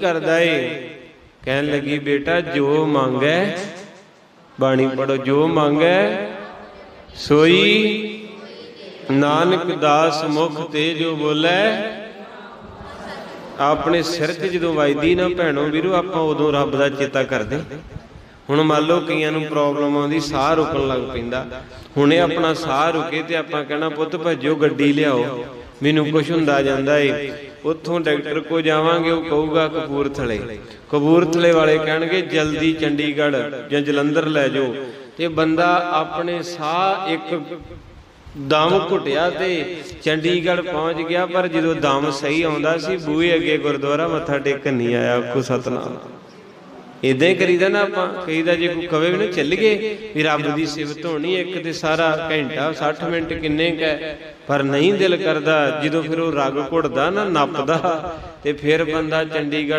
ਕਰਦਾ ਏ? ਕਹਿਣ ਲੱਗੀ, ਬੇਟਾ, ਜੋ ਮੰਗੈ, ਬਾਣੀ ਪੜੋ ਜੋ ਮੰਗੈ, ਸੋਈ ਨਾਨਕ ਦਾਸ ਮੁਖ ਤੇ ਜੋ ਬੋਲੇ, ਆਪਣੇ ਸਿਰ ਤੇ ਜਦੋਂ ਵਜਦੀ ਨਾ ਭੈਣੋ ਵੀਰੋ, ਆਪਾਂ ਉਦੋਂ ਰੱਬ ਦਾ ਚੇਤਾ ਕਰਦੇ। ਹੁਣ ਮੰਨ ਲਓ ਕਈਆਂ ਨੂੰ ਪ੍ਰੋਬਲਮ ਆਉਂਦੀ, ਸਾਹ ਰੁਕਣ ਲੱਗ ਪੈਂਦਾ। ਹੁਣੇ ਆਪਣਾ ਸਾਹ ਰੁਕੇ ਤੇ ਆਪਾਂ ਕਹਿਣਾ, ਪੁੱਤ, ਭੱਜੋ, ਗੱਡੀ ਲਿਆਓ। ਮੈਨੂੰ ਕੁਝ ਹੁੰਦਾ ਜਾਂਦਾ ਏ। ਉੱਥੋਂ ਡਾਕਟਰ ਕੋ ਜਾਵਾਂਗੇ, ਉਹ ਕਹੂਗਾ ਕਪੂਰਥਲੇ। ਕਪੂਰਥਲੇ ਵਾਲੇ ਕਹਿਣਗੇ, ਜਲਦੀ ਚੰਡੀਗੜ੍ਹ ਜਾਂ ਜਲੰਧਰ ਲੈ ਜਾਓ। ਤੇ ਬੰਦਾ ਆਪਣੇ ਸਾਹ ਇੱਕ ਦਮ ਘੁੱਟਿਆ ਤੇ ਚੰਡੀਗੜ੍ਹ ਪਹੁੰਚ ਗਿਆ, ਪਰ ਜਦੋਂ ਦਮ ਸਹੀ ਆਉਂਦਾ ਸੀ, ਬੂਹੇ ਅੱਗੇ ਗੁਰਦੁਆਰਾ ਮੱਥਾ ਟੇਕਣ ਨਹੀਂ ਆਇਆ ਕੋ ਸਤਨਾਮ। ਇਦਾਂ ਹੀ ਕਰੀਦਾ ਨਾ ਆਪਾਂ, ਕਹੀਦਾ ਜੇ ਕੋਈ ਕਵੇ ਵੀ ਨਾ ਚੱਲ ਗਏ, ਵੀ ਰੱਬ ਦੀ ਸਿਫਤ ਹੋਣੀ, ਇੱਕ ਤੇ ਸਾਰਾ ਘੰਟਾ 60 ਮਿੰਟ ਕਿੰਨੇ ਕੈ ਪਰ ਨਹੀਂ ਦਿਲ ਕਰਦਾ, ਜਦੋਂ ਫਿਰ ਉਹ ਰਗ ਘੁੱਟਦਾ ਨਾ, ਨੱਪਦਾ, ਤੇ ਫਿਰ ਬੰਦਾ ਚੰਡੀਗੜ੍ਹ